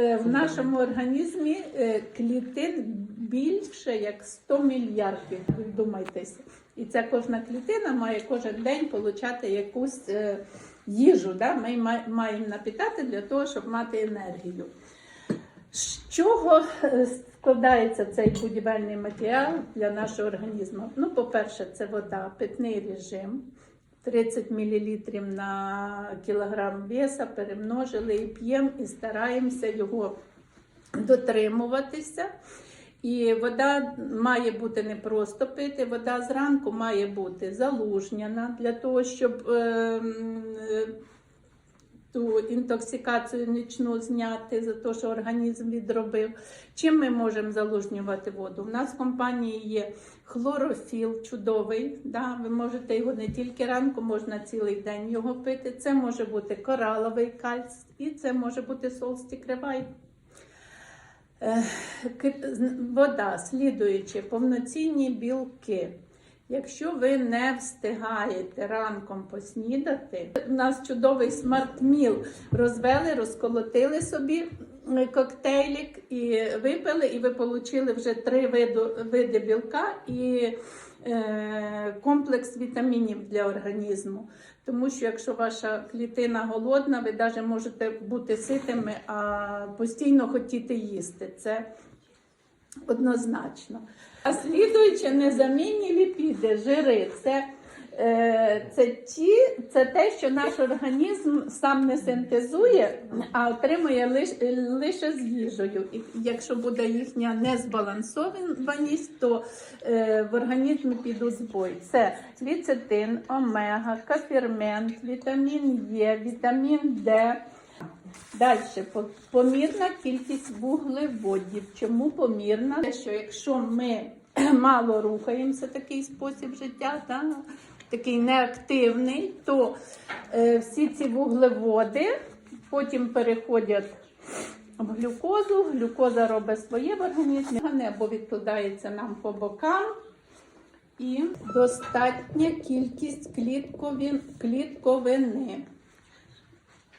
Е, В нашому організмі е, клітин більше як 100 мільярдів. Вдумайтеся. І ця кожна клітина має кожен день получати якусь е, їжу. Да? Ми маємо напітати для того, щоб мати енергію. З чого складається цей будівельний матеріал для нашого організму? Ну, по-перше, це вода, питний режим. 30 мл на кілограм веса перемножили і п'ємо, і стараємося його дотримуватися. І вода має бути не просто пити, вода зранку має бути залужняна для того, щоб е, ту інтоксикацію нічну зняти за те, що організм відробив. Чим ми можемо залужнювати воду? У нас в компанії є хлорофіл чудовий. Да? Ви можете його не тільки ранку, можна цілий день його пити. Це може бути кораловий кальц і це може бути солстик ревай. Е, к- з- Вода, слідуючи, повноцінні білки. Якщо ви не встигаєте ранком поснідати, у нас чудовий смарт-міл. Розвели, розколотили собі коктейлік і випили, і ви отримали вже три виду, види білка і е, комплекс вітамінів для організму. Тому що якщо ваша клітина голодна, ви навіть можете бути ситими, а постійно хотіти їсти. Це однозначно. А слідуючи незамінні ліпіди, жири, це, е, це, ті, це те, що наш організм сам не синтезує, а отримує лиш, лише з їжею. І якщо буде їхня незбалансованість, то е, в організмі підуть збої. Це ліцетин, омега, кафірмент, вітамін Е, вітамін Д. Далі помірна кількість вуглеводів. Чому помірна? Те, що якщо ми мало рухаємося, такий спосіб життя, та, такий неактивний, то е, всі ці вуглеводи потім переходять в глюкозу. Глюкоза робить своє в організмі, або відкладається нам по бокам. І достатня кількість клітковин, клітковини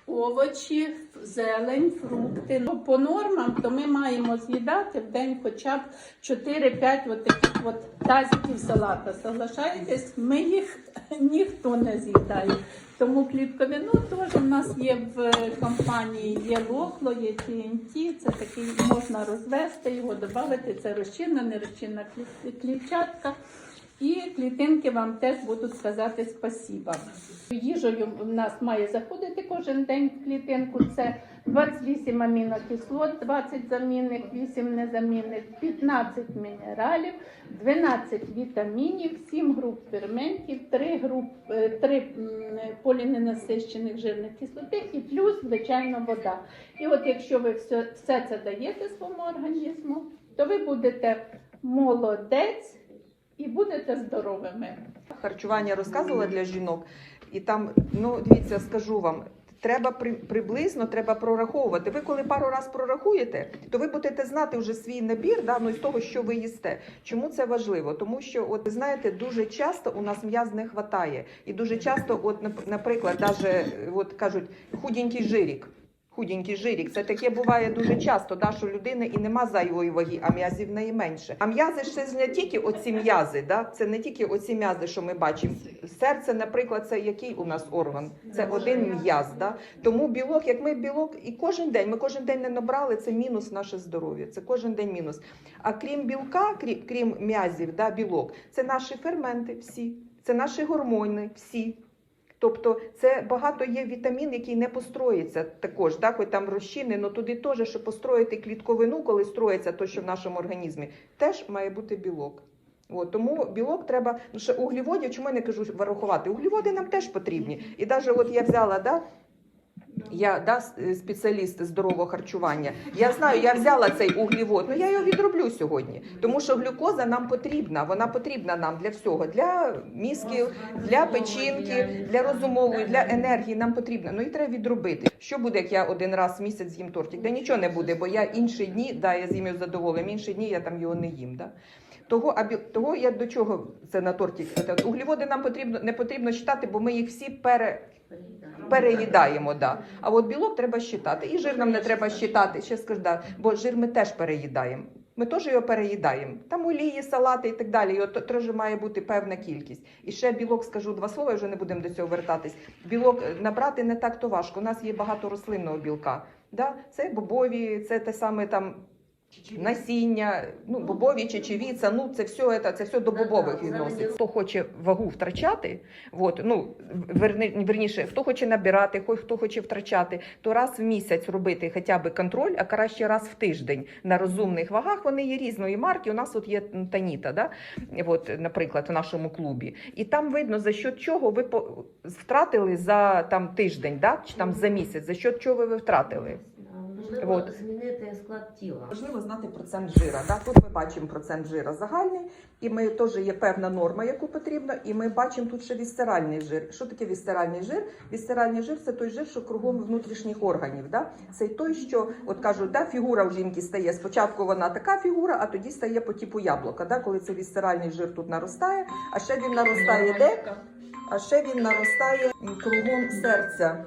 овочі, зелень, фрукти. Ну, по нормам, то ми маємо з'їдати в день хоча б 4-5 от таких от тазиків салата. Соглашаєтесь, ми їх ніхто не з'їдає. Тому клітковину теж в нас є в компанії, є лохло, є TNT, це такий можна розвести, його додати, це розчинна, нерозчинна клі- клітчатка. І клітинки вам теж будуть сказати спасіба. Їжею в нас має заходити кожен день в клітинку. Це 28 амінокислот, 20 замінних, 8 незамінних, 15 мінералів, 12 вітамінів, 7 груп ферментів, 3 груп, 3 поліненасищених жирних кислоти і плюс, звичайно, вода. І от якщо ви все, все це даєте своєму організму, то ви будете молодець і будете здоровими. харчування розказувала для жінок, і там, ну дивіться, скажу вам. Треба при, приблизно треба прораховувати. Ви коли пару раз прорахуєте, то ви будете знати вже свій набір да, ну, того, що ви їсте. Чому це важливо? Тому що, от знаєте, дуже часто у нас м'яз не вистачає. І дуже часто, от, наприклад, даже, от кажуть, худенький жирік. Худенький жирік, це таке буває дуже часто, да, що людини і нема зайвої ваги, а м'язів в неї менше. А м'язи ще ж не тільки оці м'язи, да? це не тільки оці м'язи, що ми бачимо. Серце, наприклад, це який у нас орган? Це один м'яз. Да? Тому білок, як ми білок, і кожен день, ми кожен день не набрали, це мінус наше здоров'я. Це кожен день мінус. А крім білка, крім, крім м'язів, да, білок, це наші ферменти всі, це наші гормони всі. Тобто це багато є вітамін, який не построїться також, Так, хоч там розчини, але туди теж, щоб построїти клітковину, коли строїться то, що в нашому організмі, теж має бути білок. От, тому білок треба, ну ще углеводів, чому я не кажу врахувати? Углеводи нам теж потрібні. І навіть от я взяла, да, я да, с- спеціаліст здорового харчування. Я знаю, я взяла цей углевод, ну я його відроблю сьогодні. Тому що глюкоза нам потрібна, вона потрібна нам для всього, для мізків, для печінки, для розумової, для енергії нам потрібна. Ну і треба відробити. Що буде, як я один раз в місяць з'їм тортик? Да нічого не буде, бо я інші дні, да, я з'їм його задоволенням, інші дні я там його не їм. Да? Того, а того я до чого це на торті? Углеводи нам потрібно не потрібно читати, бо ми їх всі пере переїдаємо. Да. А от білок треба щитати. І жир нам не треба щитати. Ще скажу, да, бо жир ми теж переїдаємо. Ми теж його переїдаємо. Там олії, салати і так далі. Його теж має бути певна кількість. І ще білок скажу два слова, вже не будемо до цього вертатись. Білок е, набрати не так то важко. У нас є багато рослинного білка. Да? Це бобові, це те саме там насіння, ну бобові, чечевіця, ну це все, це, це все до бобових відносить. Хто хоче вагу втрачати, от, ну верни, верніше, хто хоче набирати, хто хоче втрачати, то раз в місяць робити хоча б контроль, а краще раз в тиждень на розумних вагах. Вони є різної марки. У нас от є Таніта, да? от, наприклад, в нашому клубі. І там видно, за що чого ви втратили за там тиждень, да? чи там за місяць, за що чого ви втратили. Можливо, Вот. змінити склад тіла. Важливо знати процент жира. Да? Тут ми бачимо процент жира загальний, і ми теж є певна норма, яку потрібно, і ми бачимо тут ще вісцеральний жир. Що таке вісцеральний жир? Вісцеральний жир це той жир, що кругом внутрішніх органів. Да? Це той, що от кажуть, да, фігура у жінки стає. Спочатку вона така фігура, а тоді стає по типу яблука. Да? Коли це вісцеральний жир тут наростає, а ще він наростає де? А ще він наростає кругом серця.